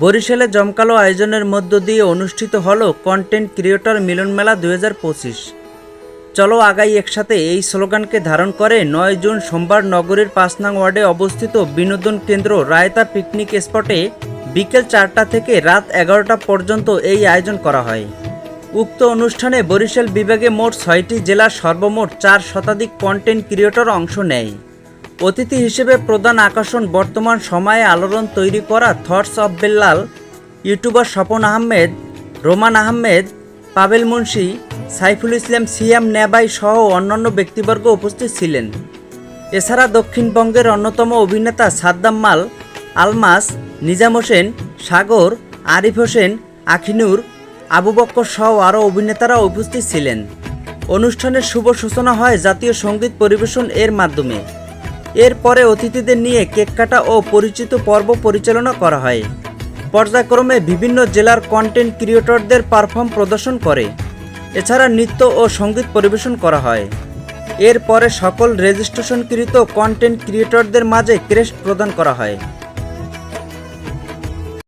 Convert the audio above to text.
বরিশালে জমকালো আয়োজনের মধ্য দিয়ে অনুষ্ঠিত হল কন্টেন্ট ক্রিয়েটর মিলন মেলা দু হাজার পঁচিশ। চলো আগাই একসাথে এই স্লোগানকে ধারণ করে নয় জুন সোমবার নগরীর পাঁচনাং ওয়ার্ডে অবস্থিত বিনোদন কেন্দ্র রায়তা পিকনিক স্পটে বিকেল চারটা থেকে রাত এগারোটা পর্যন্ত এই আয়োজন করা হয়। উক্ত অনুষ্ঠানে বরিশাল বিভাগে মোট ছয়টি জেলার সর্বমোট চার শতাধিক কন্টেন্ট ক্রিয়েটর অংশ নেয়। অতিথি হিসেবে প্রধান আকর্ষণ বর্তমান সময়ে আলোড়ন তৈরি করা thoughts of Bellal, YouTuber Swapan Ahmed, Roman Ahmed Pabel Munshi, Saiful Islam, Siam নেবাই সহ অন্যান্য ব্যক্তিবর্গ উপস্থিত ছিলেন। এছাড়া দক্ষিণবঙ্গের অন্যতম অভিনেতা সাদ্দাম মাল, আলমাস, নিজাম হোসেন, সাগর, আরিফ হোসেন, আখিনুর, আবু বক্কর সহ আরও অভিনেতারা উপস্থিত ছিলেন। অনুষ্ঠানের শুভ সূচনা হয় জাতীয় সংগীত পরিবেশন এর মাধ্যমে। এরপরে অতিথিদের নিয়ে কেক কাটা ও পরিচিত পর্ব পরিচালনা করা হয়। পর্যায়ক্রমে বিভিন্ন জেলার কন্টেন্ট ক্রিয়েটরদের পারফর্ম প্রদর্শন করে। এছাড়া নৃত্য ও সংগীত পরিবেশন করা হয়। এরপরে সকল রেজিস্ট্রেশনকৃত কন্টেন্ট ক্রিয়েটরদের মাঝে ক্রেস্ট প্রদান করা হয়।